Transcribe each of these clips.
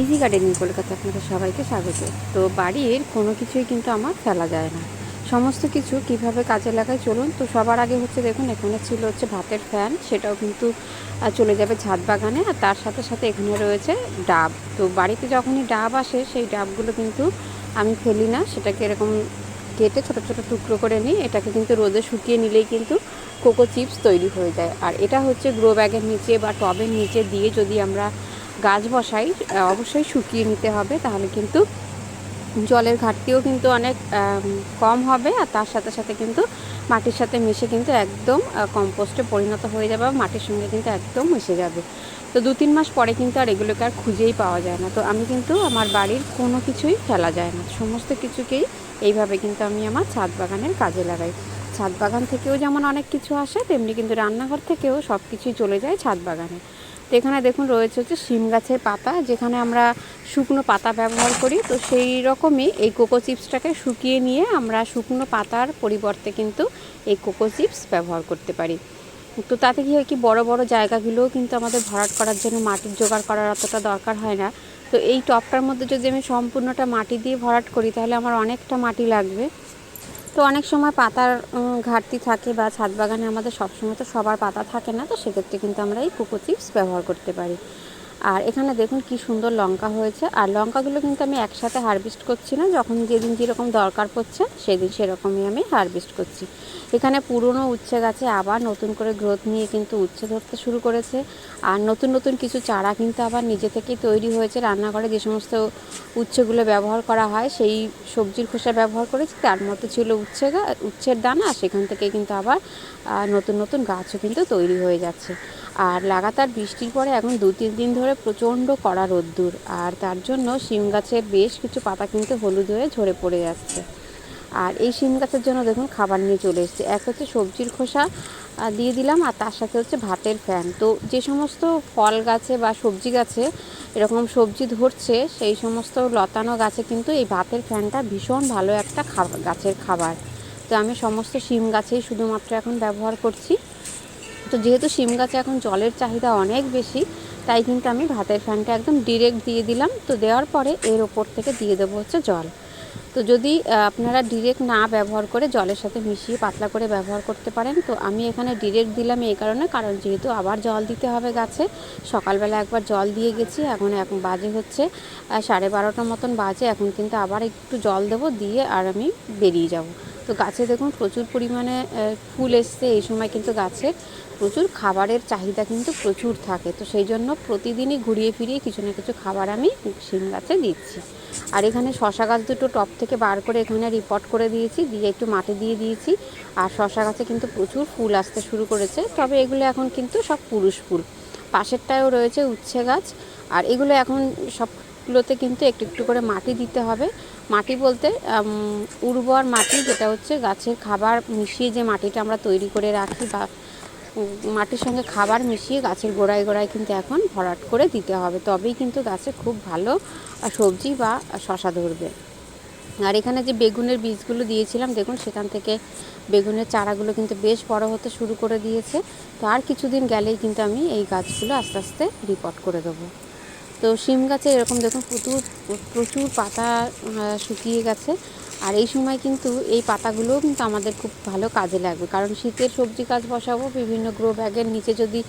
Easy gardening Kolkata আপনাদের সবাইকে স্বাগত। তো বাড়ির কোনো কিছুই কিন্তু আমার ফেলা যায় না। সমস্ত কিছু কীভাবে কাজে লাগায় চলুন? তো সবার আগে হচ্ছে দেখুন, এখানে ছিল হচ্ছে ভাতের ফ্যান, সেটাও কিন্তু চলে যাবে ছাদ বাগানে, আর তার সাথে সাথে এখানে রয়েছে ডাব। তো বাড়িতে যখনই ডাব আসে, সেই ডাবগুলো কিন্তু আমি ফেলি না, সেটাকে এরকম কেটে ছোটো ছোটো টুকরো করে নিই, এটাকে কিন্তু রোদে শুকিয়ে নিলেই কিন্তু কোকো চিপস তৈরি হয়ে যায়। আর এটা হচ্ছে গ্রো ব্যাগের নিচে বা টবের নিচে দিয়ে যদি আমরা গাছ বসাই অবশ্যই শুকিয়ে নিতে হবে, তাহলে কিন্তু জলের ঘাটতিও কিন্তু অনেক কম হবে, আর তার সাথে সাথে কিন্তু মাটির সাথে মিশে কিন্তু একদম কম্পোস্টে পরিণত হয়ে যাবে মাটির সঙ্গে কিন্তু একদম মিশে যাবে। তো দু তিন মাস পরে কিন্তু আর এগুলোকে আর খুঁজেই পাওয়া যায় না। তো আমি কিন্তু আমার বাড়ির কোনো কিছুই ফেলা যায় না। সমস্ত কিছুকেই এইভাবে কিন্তু আমি আমার ছাদ বাগানের কাজে লাগাই। ছাদ বাগান থেকেও যেমন অনেক কিছু আসে, তেমনি কিন্তু রান্নাঘর থেকেও সব কিছুই চলে যায় ছাদ বাগানে। তো এখানে দেখুন রয়েছে হচ্ছে শিম গাছের পাতা, যেখানে আমরা শুকনো পাতা ব্যবহার করি। তো সেই রকমই এই কোকো চিপসটাকে শুকিয়ে নিয়ে আমরা শুকনো পাতার পরিবর্তে কিন্তু এই কোকো চিপস ব্যবহার করতে পারি। তো তাতে কী হয় কি, বড় বড় জায়গাগুলোও কিন্তু আমাদের ভরাট করার জন্য, মাটির জোগাড় করার অতটা দরকার হয় না। তো এই টপটার মধ্যে যদি আমি সম্পূর্ণটা মাটি দিয়ে ভরাট করি, তাহলে আমার অনেকটা মাটি লাগবে। তো অনেক সময় পাতার ঘাটতি থাকে বা ছাদ বাগানে আমাদের সবসময় তো সবার পাতা থাকে না, তো সেক্ষেত্রে কিন্তু আমরা এই কোকো চিপস ব্যবহার করতে পারি। আর এখানে দেখুন কি সুন্দর লঙ্কা হয়েছে। আর লঙ্কাগুলো কিন্তু আমি একসাথে হারভেস্ট করছি না, যখন যেদিন যেরকম দরকার পড়ছে, সেদিন সেরকমই আমি হারভেস্ট করছি। এখানে পুরনো উচ্ছে গাছে আবার নতুন করে গ্রোথ নিয়ে কিন্তু উচ্ছে ধরতে শুরু করেছে। আর নতুন নতুন কিছু চারা কিন্তু আবার নিজে থেকেই তৈরি হয়েছে। রান্নাঘরে যে সমস্ত উচ্ছেগুলো ব্যবহার করা হয়, সেই সবজির খোসা ব্যবহার করেছি। তার মধ্যে ছিল উচ্ছে উচ্ছের দানা সেখান থেকে কিন্তু আবার নতুন নতুন গাছও কিন্তু তৈরি হয়ে যাচ্ছে। আর লাগাতার বৃষ্টির পরে এখন দু তিন দিন ধরে প্রচণ্ড কড়া রোদ্দুর, আর তার জন্য শিম গাছের বেশ কিছু পাতা কিন্তু হলুদ হয়ে ঝরে পড়ে যাচ্ছে। আর এই শিম গাছের জন্য দেখুন খাবার নিয়ে চলে এসেছে। এক হচ্ছে সবজির খোসা দিয়ে দিলাম, আর তার সাথে হচ্ছে ভাতের ফ্যান। তো যে সমস্ত ফল গাছে বা সবজি গাছে এরকম সবজি ধরছে, সেই সমস্ত লতানো গাছে কিন্তু এই ভাতের ফ্যানটা ভীষণ ভালো একটা খাবার গাছের খাবার। তো আমি সমস্ত শিম গাছেই শুধুমাত্র এখন ব্যবহার করছি। তো যেহেতু শিম গাছে এখন জলের চাহিদা অনেক বেশি তাই কিন্তু আমি ভাতের ফ্যানটা একদম ডিরেক্ট দিয়ে দিলাম। তো দেওয়ার পরে এর ওপর থেকে দিয়ে দেবো হচ্ছে জল। তো যদি আপনারা ডিরেক্ট না ব্যবহার করে জলের সাথে মিশিয়ে পাতলা করে ব্যবহার করতে পারেন, তো আমি এখানে ডিরেক্ট দিলাম এই কারণে, কারণ যেহেতু আবার জল দিতে হবে গাছে, সকালবেলা একবার জল দিয়ে গেছি, এখন এখন বাজে হচ্ছে সাড়ে বারোটার মতন বাজে, এখন কিন্তু আবার একটু জল দেবো, দিয়ে আর আমি বেরিয়ে যাব। তো গাছে দেখুন প্রচুর পরিমাণে ফুল এসছে। এই সময় কিন্তু গাছে প্রচুর খাবারের চাহিদা কিন্তু প্রচুর থাকে। তো সেই জন্য প্রতিদিনই ঘুরিয়ে ফিরিয়ে কিছু না কিছু খাবার আমি শিম গাছে দিচ্ছি। আর এখানে শশা গাছ দুটো টপ থেকে বার করে এখানে রিপোর্ট করে দিয়েছি, দিয়ে একটু মাটি দিয়ে দিয়েছি। আর শশা গাছে কিন্তু প্রচুর ফুল আসতে শুরু করেছে। তবে এগুলো এখন কিন্তু সব পুরুষ ফুল। পাশেরটায়ও রয়েছে উচ্ছে গাছ। আর এগুলো এখন সবগুলোতে কিন্তু একটু একটু করে মাটি দিতে হবে। মাটি বলতে উর্বর মাটি যেটা হচ্ছে গাছের খাবার মিশিয়ে যে মাটিটা আমরা তৈরি করে রাখি বা মাটির সঙ্গে খাবার মিশিয়ে গাছের গোড়ায় গোড়ায় কিন্তু এখন ভরাট করে দিতে হবে। তবেই কিন্তু গাছে খুব ভালো সবজি বা শশা ধরবে। আর এখানে যে বেগুনের বীজগুলো দিয়েছিলাম, দেখুন সেখান থেকে বেগুনের চারাগুলো কিন্তু বেশ বড় হতে শুরু করে দিয়েছে। তো আর কিছুদিন গেলেই কিন্তু আমি এই গাছগুলো আস্তে আস্তে রিপোর্ট করে দেবো। তো শিম গাছে এরকম দেখুন প্রচুর প্রচুর পাতা শুকিয়ে গেছে। আর এই সময় কিন্তু এই পাতাগুলোও কিন্তু আমাদের খুব ভালো কাজে লাগবে। কারণ শীতের সবজি গাছ বসাবো, বিভিন্ন গ্রো ব্যাগের নিচে যদি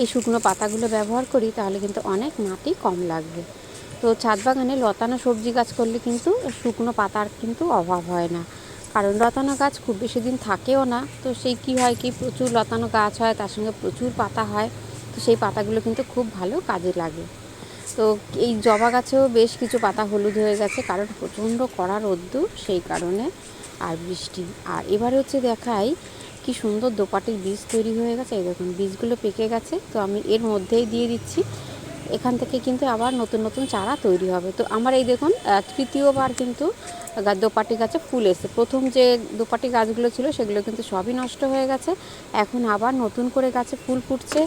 এই শুকনো পাতাগুলো ব্যবহার করি, তাহলে কিন্তু অনেক মাটি কম লাগবে। তো ছাদ বাগানে লতানো সবজি গাছ করলে কিন্তু শুকনো পাতার কিন্তু অভাব হয় না। কারণ লতানো গাছ খুব বেশি দিন থাকেও না। তো সেই কী হয় কি, প্রচুর লতানো গাছ হয়, তার সঙ্গে প্রচুর পাতা হয়। তো সেই পাতাগুলো কিন্তু খুব ভালো কাজে লাগে। তো এই জবা গাছেও বেশ কিছু পাতা হলুদ হয়ে গেছে, কারণ প্রচণ্ড কড়া রোদ্দুর সেই কারণে আর বৃষ্টি। আর এবারে হচ্ছে দেখাই কি সুন্দর দোপাটির বীজ তৈরি হয়ে গেছে। এই দেখুন, বীজগুলো পেকে গেছে। তো আমি এর মধ্যেই দিয়ে দিচ্ছি। এখান থেকে কিন্তু আবার নতুন নতুন চারা তৈরি হবে। তো আমার এই দেখুন তৃতীয়বার কিন্তু দোপাটি গাছে ফুল এসেছে। প্রথম যে দোপাটি গাছগুলো ছিল, সেগুলো কিন্তু সবই নষ্ট হয়ে গেছে। এখন আবার নতুন করে গাছে ফুল ফুটছে।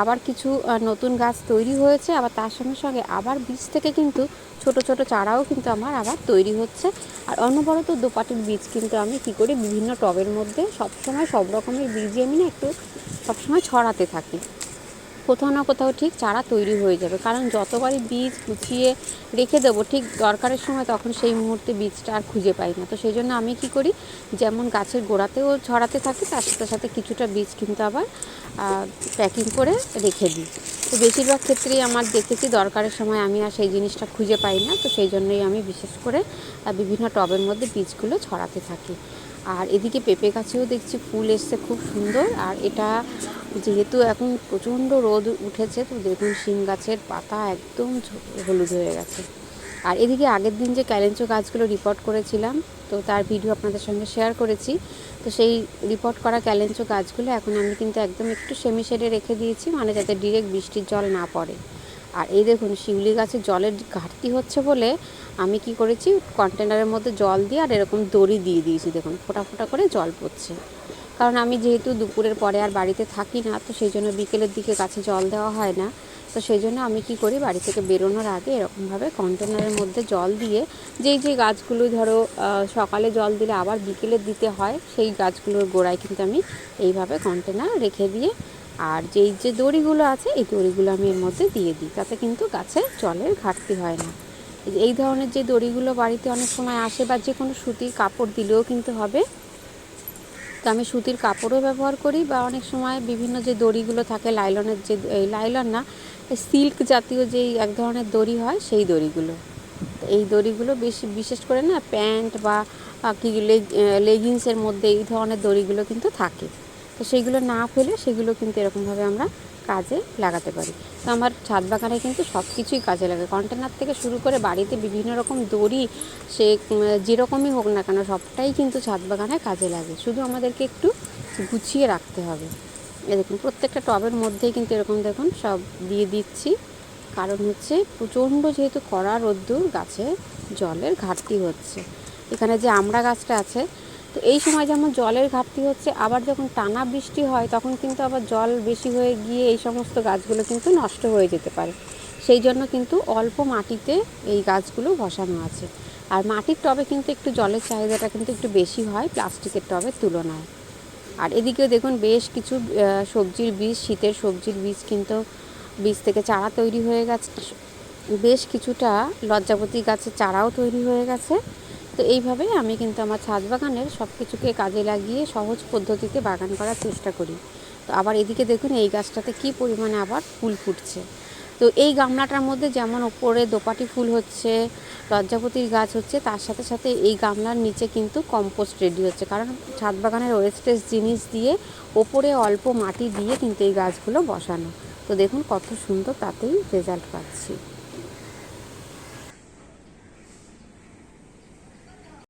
আবার কিছু নতুন গাছ তৈরি হয়েছে। আবার তার সঙ্গে সঙ্গে আবার বীজ থেকে কিন্তু ছোট ছোট চারাও কিন্তু আমার আবার তৈরি হচ্ছে। আর অনবরত দোপাটির বীজ কিন্তু আমি কী করি, বিভিন্ন টবের মধ্যে সবসময় সব রকমের বীজই আমি একটু সবসময় ছড়াতে থাকি। কোথাও না কোথাও ঠিক চারা তৈরি হয়ে যাবে। কারণ যতবারই বীজ গুছিয়ে রেখে দেবো, ঠিক দরকারের সময় তখন সেই মুহূর্তে বীজটা আর খুঁজে পাই না। তো সেই জন্য আমি কি করি, যেমন গাছের গোড়াতেও ছড়াতে থাকি, তার সাথে সাথে কিছুটা বীজ কিন্তু আবার প্যাকিং করে রেখে দিই। তো বেশিরভাগ ক্ষেত্রেই আমার দেখেছি দরকারের সময় আমি আর সেই জিনিসটা খুঁজে পাই না। তো সেই জন্যই আমি বিশেষ করে বিভিন্ন টবের মধ্যে বীজগুলো ছড়াতে থাকি। আর এদিকে পেঁপে গাছেও দেখছি ফুল এসছে, খুব সুন্দর। আর এটা যেহেতু এখন প্রচণ্ড রোদ উঠেছে, তো দেখুন শিম গাছের পাতা একদম হলুদ হয়ে গেছে। আর এদিকে আগের দিন যে ক্যালেঞ্চো গাছগুলো রিপোর্ট করেছিলাম, তো তার ভিডিও আপনাদের সঙ্গে শেয়ার করেছি। তো সেই রিপোর্ট করা ক্যালেঞ্চো গাছগুলো এখন আমি কিন্তু একদম একটু সেমি শেডে রেখে দিয়েছি মানে যাতে ডিরেক্ট বৃষ্টির জল না পড়ে। আর এই দেখুন, শিউলি গাছে জলের ঘাটতি হচ্ছে বলে আমি কি করেছি কন্টেনারের মধ্যে জল দিয়ে আর এরকম দড়ি দিয়ে দিয়েছি, দেখুন, ফোটা ফোটা করে জল পড়ছে। কারণ আমি যেহেতু দুপুরের পরে আর বাড়িতে থাকি না, তো সেই জন্য বিকেলের দিকে গাছে জল দেওয়া হয় না। তো সেই জন্য আমি কি করি, বাড়ি থেকে বেরোনোর আগে এরকমভাবে কন্টেনারের মধ্যে জল দিয়ে যেই যে গাছগুলো ধরো সকালে জল দিলে আবার বিকেলে দিতে হয়, সেই গাছগুলোর গোড়ায় কিন্তু আমি এইভাবে কন্টেনার রেখে দিয়ে আর যেই যে দড়িগুলো আছে, এই দড়িগুলো আমি এর মধ্যে দিয়ে দিই। তাতে কিন্তু গাছে জলের ঘাটতি হয় না। এই ধরনের যে দড়িগুলো বাড়িতে অনেক সময় আসে বা যে কোনো সুতির কাপড় দিলেও কিন্তু হবে। তো আমি সুতির কাপড়ও ব্যবহার করি বা অনেক সময় বিভিন্ন যে দড়িগুলো থাকে, লাইলনের যে লাইলন না সিল্ক জাতীয় যেই এক ধরনের দড়ি হয়, সেই দড়িগুলো। এই দড়িগুলো বেশি, বিশেষ করে না প্যান্ট বা কি লেগিংসের মধ্যে এই ধরনের দড়িগুলো কিন্তু থাকে। তো সেইগুলো না ফেলে সেগুলো কিন্তু এরকমভাবে আমরা কাজে লাগাতে পারি। তো আমার ছাদ বাগানে কিন্তু সব কিছুই কাজে লাগে। কন্টেনার থেকে শুরু করে বাড়িতে বিভিন্ন রকম দড়ি, সে যেরকমই হোক না কেন সবটাই কিন্তু ছাদ বাগানে কাজে লাগে। শুধু আমাদেরকে একটু গুছিয়ে রাখতে হবে। দেখুন, প্রত্যেকটা টবের মধ্যেই কিন্তু এরকম দেখুন সব দিয়ে দিচ্ছি। কারণ হচ্ছে প্রচণ্ড যেহেতু কড়া রোদ্দুর, গাছে জলের ঘাটতি হচ্ছে। এখানে যে আমড়া গাছটা আছে তো এই সময় যেমন জলের ঘাটতি হচ্ছে, আবার যখন টানা বৃষ্টি হয়, তখন কিন্তু আবার জল বেশি হয়ে গিয়ে এই সমস্ত গাছগুলো কিন্তু নষ্ট হয়ে যেতে পারে। সেই জন্য কিন্তু অল্প মাটিতে এই গাছগুলো বসানো আছে। আর মাটির টবে কিন্তু একটু জলের চাহিদাটা কিন্তু একটু বেশি হয় প্লাস্টিকের টবের তুলনায়। আর এদিকেও দেখুন বেশ কিছু সবজির বীজ, শীতের সবজির বীজ কিন্তু বীজ থেকে চারা তৈরি হয়ে গেছে। বেশ কিছুটা লজ্জাপতি গাছের চারাও তৈরি হয়ে গেছে। তো এইভাবেই আমি কিন্তু আমার ছাদ বাগানের সব কিছুকে কাজে লাগিয়ে সহজ পদ্ধতিতে বাগান করার চেষ্টা করি। তো আবার এদিকে দেখুন এই গাছটাতে কি পরিমাণে আবার ফুল ফুটছে। তো এই গামলাটার মধ্যে যেমন ওপরে দোপাটি ফুল হচ্ছে লজ্জাপতির গাছ হচ্ছে, তার সাথে সাথে এই গামলার নিচে কিন্তু কম্পোস্ট রেডি হচ্ছে। কারণ ছাদ বাগানের ওয়েস্টেজ জিনিস দিয়ে ওপরে অল্প মাটি দিয়ে কিন্তু এই গাছগুলো বসানো। তো দেখুন কত সুন্দর তাতেই রেজাল্ট পাচ্ছি।